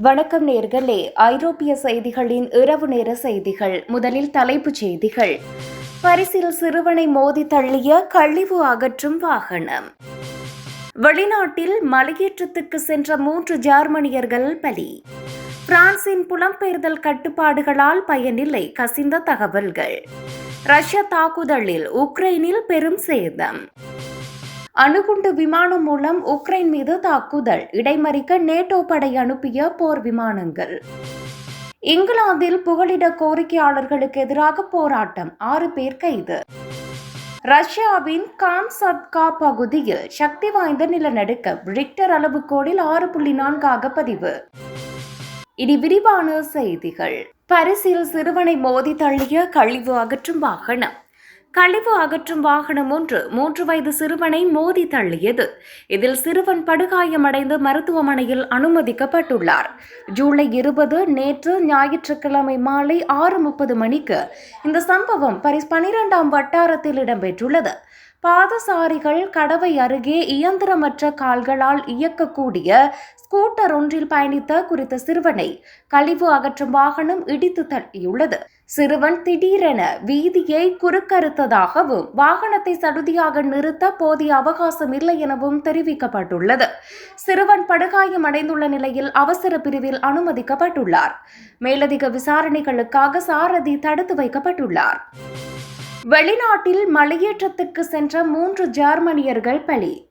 வணக்கம் நேர்களே. ஐரோப்பிய செய்திகளின் இரவு நேர செய்திகள். முதலில் தலைப்புச் செய்திகள். பரிசில் சிறுவனை மோதி தள்ளிய கழிவு அகற்றும் வாகனம். வெளிநாட்டில் மலையேற்றத்துக்கு சென்ற மூன்று ஜார்மனியர்கள் பலி. பிரான்சின் புலம்பெயர்தல் கட்டுப்பாடுகளால் பயனில்லை கசிந்த தகவல்கள். ரஷ்ய தாக்குதலில் உக்ரைனில் பெரும் சேதம். அணுகுண்டு விமானம் மூலம் உக்ரைன் மீது தாக்குதல். இடைமறிக்க நேட்டோ படை அனுப்பிய போர் விமானங்கள். இங்கிலாந்தில் புகலிட கோரிக்கையாளர்களுக்கு எதிராக போராட்டம். ஆறு பேர் கைது. ரஷ்யாவின் காம்சத்கா பகுதியில் சக்தி வாய்ந்த நிலநடுக்கம். ரிக்டர் அளவுகோலில் ஆறு புள்ளி நான்காக பதிவு. இனி விரிவான செய்திகள். பரிசில் சிறுவனை மோதி தள்ளிய கழிவு அகற்றும் வாகனம். கழிவு அகற்றும் வாகனம் ஒன்று மூன்று வயது சிறுவனை மோதி தள்ளியது. இதில் சிறுவன் படுகாயமடைந்து மருத்துவமனையில் அனுமதிக்கப்பட்டுள்ளார். ஜூலை இருபது நேற்று ஞாயிற்றுக்கிழமை மாலை ஆறு முப்பது மணிக்கு இந்த சம்பவம் பரிஸ் பனிரெண்டாம் வட்டாரத்தில் இடம்பெற்றுள்ளது. பாதசாரிகள் கடவை அருகே இயந்திரமற்ற கால்களால் இயக்கக்கூடிய ஸ்கூட்டர் ஒன்றில் பயணித்த குறித்த சிறுவனை கழிவு அகற்றும் வாகனம் இடித்து தள்ளியுள்ளது. சிறுவன் திடீரென வீதியை குறுக்கறுத்ததாகவும் வாகனத்தை சடுதியாக நிறுத்த போதிய அவகாசம் இல்லை எனவும் தெரிவிக்கப்பட்டுள்ளது. சிறுவன் படுகாயம் அடைந்துள்ள நிலையில் அவசர பிரிவில் அனுமதிக்கப்பட்டுள்ளார். மேலதிக விசாரணைகளுக்காக சாரதி தடுத்து வைக்கப்பட்டுள்ளார். வெளிநாட்டில் மலையேற்றத்துக்கு சென்ற மூன்று ஜெர்மனியர்கள் பலி.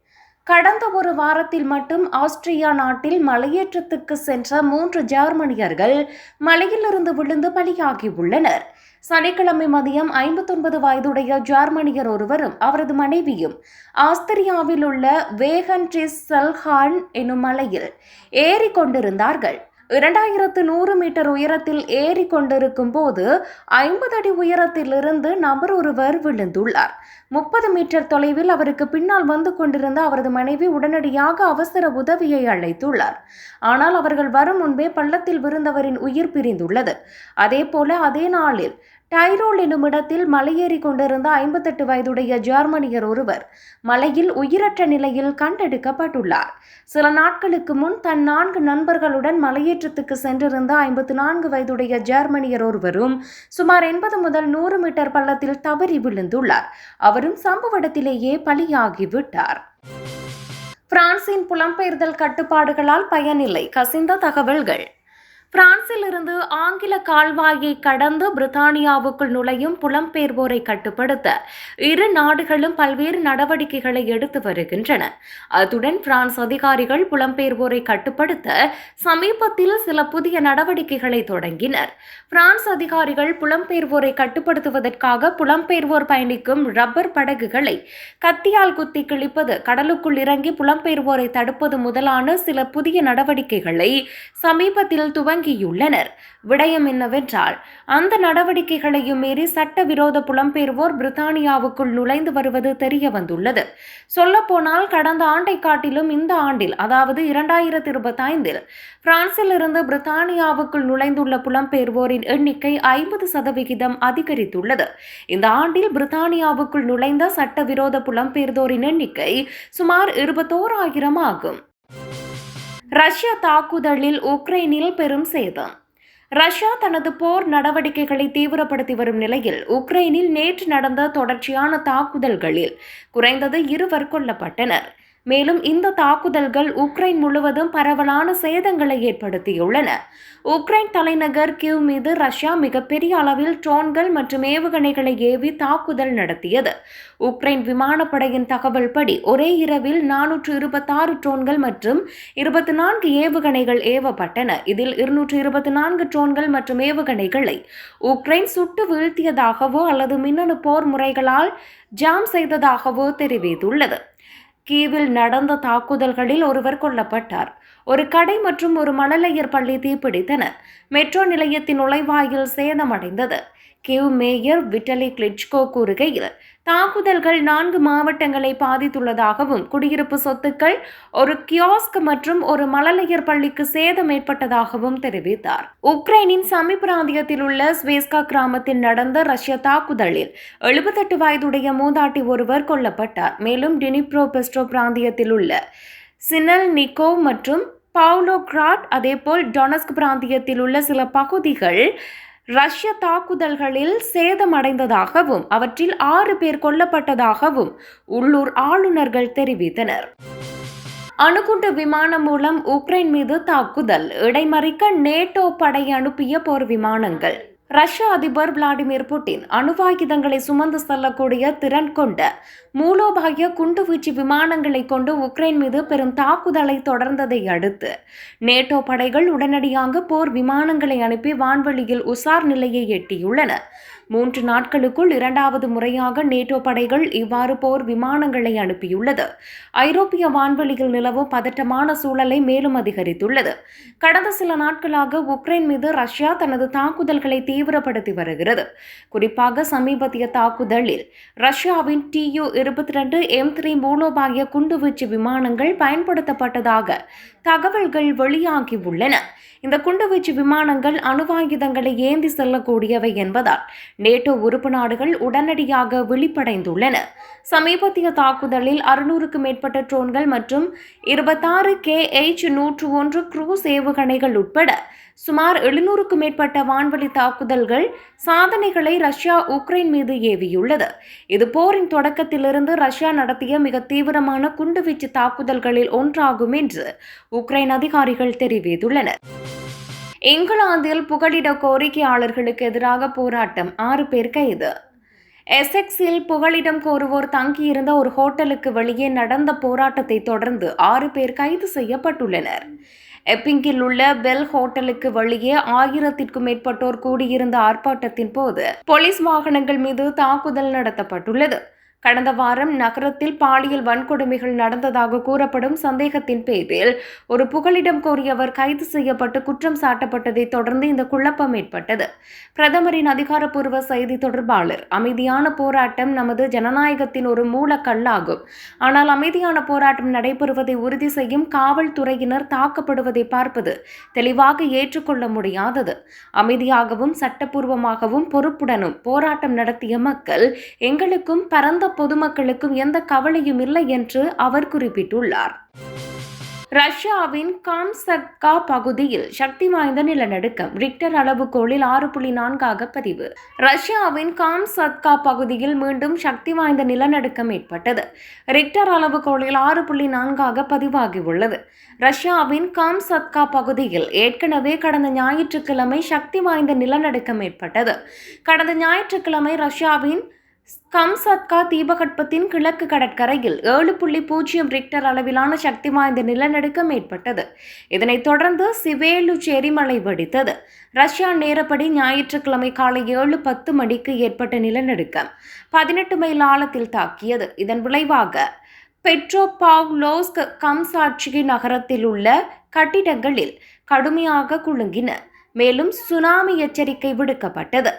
கடந்த ஒரு வாரத்தில் மட்டும் ஆஸ்திரியா நாட்டில் மலையேற்றத்துக்கு சென்ற மூன்று ஜெர்மனியர்கள் மலையிலிருந்து விழுந்து பலியாகியுள்ளனர். சனிக்கிழமை மதியம் ஐம்பத்தொன்பது வயதுடைய ஜெர்மனியர் ஒருவரும் அவரது மனைவியும் ஆஸ்திரியாவில் உள்ள வேகன் செல்ஹான் சல்ஹான் எனும் மலையில் ஏறி கொண்டிருந்தார்கள். இரண்டாயிரத்து நூறு மீட்டர் உயரத்தில் ஏறி கொண்டிருக்கும் போது ஐம்பது அடி உயரத்திலிருந்து நபர் ஒருவர் விழுந்துள்ளார். முப்பது மீட்டர் தொலைவில் அவருக்கு பின்னால் வந்து கொண்டிருந்த அவரது மனைவி உடனடியாக அவசர உதவியை அழைத்துள்ளார். ஆனால் அவர்கள் வரும் முன்பே பள்ளத்தில் விழுந்தவரின் உயிர் பிரிந்துள்ளது. அதே போல அதே நாளில் டைரோல் எனும் இடத்தில் மலையேறி கொண்டிருந்த ஐம்பத்தெட்டு வயதுடைய ஜெர்மனியர் ஒருவர் மலையில் உயிரற்ற நிலையில் கண்டெடுக்கப்பட்டுள்ளார். சில நாட்களுக்கு முன் தன் நான்கு நண்பர்களுடன் மலையேற்றத்துக்கு சென்றிருந்த ஐம்பத்து நான்கு வயதுடைய ஜெர்மனியர் ஒருவரும் சுமார் எண்பது முதல் நூறு மீட்டர் பள்ளத்தில் தவறி விழுந்துள்ளார். அவரும் சம்பவ இடத்திலேயே பலியாகிவிட்டார். பிரான்சின் புலம்பெயர்தல் கட்டுப்பாடுகளால் பயனில்லை. கசிந்த தகவல்கள். பிரான்சிலிருந்து ஆங்கில கால்வாயை கடந்து பிரித்தானியாவுக்குள் நுழையும் புலம்பெயர்வோரை கட்டுப்படுத்த இரு நாடுகளும் பல்வேறு நடவடிக்கைகளை எடுத்து வருகின்றன. அத்துடன் பிரான்ஸ் அதிகாரிகள் புலம்பெயர்வோரை கட்டுப்படுத்த சமீபத்தில் சில புதிய நடவடிக்கைகளை தொடங்கினர். பிரான்ஸ் அதிகாரிகள் புலம்பெயர்வோரை கட்டுப்படுத்துவதற்காக புலம்பெயர்வோர் பயணிக்கும் ரப்பர் படகுகளை கத்தியால் குத்தி கிழிப்பது கடலுக்குள் இறங்கி புலம்பெயர்வோரை தடுப்பது முதலான சில புதிய நடவடிக்கைகளை சமீபத்தில் துவங்க தொடங்கியுள்ளனர் விடயம் என்னவென்றால் அந்த நடவடிக்கைகளையும் மீறி சட்டவிரோத புலம்பெயர்வோர் பிரித்தானியாவுக்குள் நுழைந்து வருவது தெரிய வந்துள்ளது சொல்லப்போனால் கடந்த ஆண்டை காட்டிலும் இந்த ஆண்டில் அதாவது இரண்டாயிரத்தி இருபத்தி ஐந்தில் பிரான்சில் இருந்து பிரித்தானியாவுக்குள் நுழைந்துள்ள புலம்பெயர்வோரின் எண்ணிக்கை ஐம்பது சதவிகிதம் அதிகரித்துள்ளது. இந்த ஆண்டில் பிரித்தானியாவுக்குள் நுழைந்த சட்டவிரோத புலம்பெயர்ந்தோரின் எண்ணிக்கை சுமார் இருபத்தோராயிரம் ஆகும். ரஷ்ய தாக்குதலில் உக்ரைனில் பெரும் சேதம். ரஷ்யா தனது போர் நடவடிக்கைகளை தீவிரப்படுத்தி வரும் நிலையில் உக்ரைனில் நேற்று நடந்த தொடர்ச்சியான தாக்குதல்களில் குறைந்தது இருவர் கொல்லப்பட்டனர். மேலும் இந்த தாக்குதல்கள் உக்ரைன் முழுவதும் பரவலான சேதங்களை ஏற்படுத்தியுள்ளன. உக்ரைன் தலைநகர் கியூ மீது ரஷ்யா மிகப்பெரிய அளவில் ட்ரோன்கள் மற்றும் ஏவுகணைகளை ஏவி தாக்குதல் நடத்தியது. உக்ரைன் விமானப்படையின் தகவல் படி ஒரே இரவில் நானூற்று இருபத்தாறு ட்ரோன்கள் மற்றும் இருபத்தி நான்கு ஏவுகணைகள் ஏவப்பட்டன. இதில் இருநூற்று இருபத்தி நான்கு ட்ரோன்கள் மற்றும் ஏவுகணைகளை உக்ரைன் சுட்டு வீழ்த்தியதாகவோ அல்லது மின்னணு போர் முறைகளால் ஜாம் செய்ததாகவோ தெரிவித்துள்ளது. கீவில் நடந்த தாக்குதல்களில் ஒருவர் கொல்லப்பட்டார். ஒரு கடை மற்றும் ஒரு மழலையர் பள்ளி தீப்பிடித்தன மெட்ரோ நிலையத்தின் நுழைவாயில் சேதமடைந்தது. கிவ் மேயர் விட்டலி கிளிச்கோ கூறுகையில் தாக்குதல்கள் நான்கு மாவட்டங்களை பாதித்துள்ளதாகவும் குடியிருப்பு சொத்துக்கள் ஒரு கியோஸ்க் மற்றும் ஒரு மழலையர் பள்ளிக்கு சேதம் ஏற்பட்டதாகவும் தெரிவித்தார். உக்ரைனின் சமி பிராந்தியத்தில் உள்ள ஸ்வேஸ்கா கிராமத்தில் நடந்த ரஷ்ய தாக்குதலில் எழுபத்தெட்டு வயதுடைய மூதாட்டி ஒருவர் கொல்லப்பட்டார். மேலும் டினிப்ரோ பெஸ்ட்ரோ பிராந்தியத்தில் உள்ள சினல் நிக்கோ மற்றும் பவுலோ கிராட் அதேபோல் டொனஸ்க் பிராந்தியத்தில் உள்ள சில பகுதிகள் ரஷ்ய தாக்குதல்களில் சேதமடைந்ததாகவும் அவற்றில் ஆறு பேர் கொல்லப்பட்டதாகவும் உள்ளூர் ஆளுநர்கள் தெரிவித்தனர். அணுகுண்டு விமானம் மூலம் உக்ரைன் மீது தாக்குதல் இடைமறிக்க நேட்டோ படை அனுப்பிய போர் விமானங்கள். ரஷ்ய அதிபர் விளாடிமிர் புட்டின் அணுவாயுதங்களை சுமந்து செல்லக்கூடிய திறன் கொண்ட மூலோபாய குண்டுவீச்சு விமானங்களை கொண்டு உக்ரைன் மீது பெரும் தாக்குதலை தொடர்ந்ததை அடுத்து நேட்டோ படைகள் உடனடியாக போர் விமானங்களை அனுப்பி வான்வெளியில் உசார் நிலையை எட்டியுள்ளன. மூன்று நாட்களுக்குள் இரண்டாவது முறையாக நேட்டோ படைகள் இவ்வாறு போர் விமானங்களை அனுப்பியுள்ளது. ஐரோப்பிய வான்வெளியில் நிலவும் பதட்டமான சூழலை மேலும் அதிகரித்துள்ளது. கடந்த சில நாட்களாக உக்ரைன் மீது ரஷ்யா தனது தாக்குதல்களை தீவிரப்படுத்தி வருகிறது. குறிப்பாக சமீபத்திய தாக்குதலில் ரஷ்யாவின் டியு இருபத்தி ரெண்டு எம் த்ரீ மூலோபாய குண்டுவீச்சு விமானங்கள் பயன்படுத்தப்பட்டதாக தகவல்கள் வெளியாகியுள்ளன. இந்த குண்டுவீச்சு விமானங்கள் அணுவாயுதங்களை ஏந்தி செல்லக்கூடியவை என்பதால் நேட்டோ உறுப்பு நாடுகள் உடனடியாக விழிப்படைந்துள்ளன. சமீபத்திய தாக்குதலில் அறுநூறுக்கும் மேற்பட்ட ட்ரோன்கள் மற்றும் இருபத்தாறு கே எச் நூற்று ஒன்று குரூஸ் ஏவுகணைகள் உட்பட சுமார் எழுநூறுக்கும் மேற்பட்ட வான்வழி தாக்குதல்கள் சாதனைகளை ரஷ்யா உக்ரைன் மீது ஏவியுள்ளது. இது போரின் தொடக்கத்திலிருந்து ரஷ்யா நடத்திய மிக தீவிரமான குண்டுவீச்சு தாக்குதல்களில் ஒன்றாகும் என்று உக்ரைன் அதிகாரிகள் தெரிவித்துள்ளனர். இங்கிலாந்தில் புகலிட கோரிக்கையாளர்களுக்கு எதிராக போராட்டம் ஆறு பேர் கைது. எசெக்ஸில் புகலிடம் கோருவோர் தங்கியிருந்த ஒரு ஹோட்டலுக்கு வெளியே நடந்த போராட்டத்தை தொடர்ந்து ஆறு பேர் கைது செய்யப்பட்டுள்ளனர். எப்பிங்கில் உள்ள பெல் ஹோட்டலுக்கு வெளியே ஆயிரத்திற்கும் மேற்பட்டோர் கூடியிருந்த ஆர்ப்பாட்டத்தின் போது போலீஸ் வாகனங்கள் மீது தாக்குதல் நடத்தப்பட்டுள்ளது. கடந்த வாரம் நகரத்தில் பாலியல் வன்கொடுமைகள் நடந்ததாக கூறப்படும் சந்தேகத்தின் பேரில் ஒரு புகலிடம் கோரியவர் கைது செய்யப்பட்டு குற்றம் சாட்டப்பட்டதை தொடர்ந்து இந்த குழப்பம் ஏற்பட்டது. பிரதமரின் அதிகாரப்பூர்வ செய்தி தொடர்பாளர் அமைதியான போராட்டம் நமது ஜனநாயகத்தின் ஒரு மூலக்கல்லாகும். ஆனால் அமைதியான போராட்டம் நடைபெறுவதை உறுதி செய்யும் காவல்துறையினர் தாக்கப்படுவதை பார்ப்பது தெளிவாக ஏற்றுக்கொள்ள முடியாதது. அமைதியாகவும் சட்டப்பூர்வமாகவும் பொறுப்புடனும் போராட்டம் நடத்திய மக்கள் எங்களுக்கும் பரந்த பொதுமக்களுக்கும் எந்த கவலையும் இல்லை என்று அவர் குறிப்பிட்டுள்ளார். ரஷ்யாவின் காம்சக்கா பகுதியில் சக்தி வாய்ந்த நிலநடுக்கம். ரிக்டர் அளவுகோலில் ஆறு புள்ளி நான்காக பதிவு. ரஷ்யாவின் காம்சத்கா பகுதியில் மீண்டும் சக்தி வாய்ந்த நிலநடுக்கம் ஏற்பட்டது. ரிக்டர் அளவுகோலில் ஆறு புள்ளி நான்காக பதிவாகியுள்ளது ரஷ்யாவின் காம்சத்கா பகுதியில் ஏற்கனவே கடந்த ஞாயிற்றுக்கிழமை சக்தி வாய்ந்த நிலநடுக்கம் ஏற்பட்டது. கடந்த ஞாயிற்றுக்கிழமை ரஷ்யாவின் கம்சத்கா தீபகற்பத்தின் கிழக்கு கடற்கரையில் ஏழு புள்ளி பூஜ்ஜியம் ரிக்டர் அளவிலான சக்தி வாய்ந்த நிலநடுக்கம் ஏற்பட்டது. இதனைத் தொடர்ந்து சிவேலு செரிமலை வெடித்தது. ரஷ்யா நேரப்படி ஞாயிற்றுக்கிழமை காலை ஏழு பத்து மணிக்கு ஏற்பட்ட நிலநடுக்கம் பதினெட்டு மைல் ஆழத்தில் தாக்கியது. இதன் விளைவாக பெட்ரோபாவ்லோஸ்க் கம்சாட்சி நகரத்தில் உள்ள கட்டிடங்களில் கடுமையாக குலுங்கின. மேலும் சுனாமி எச்சரிக்கை விடுக்கப்பட்டது.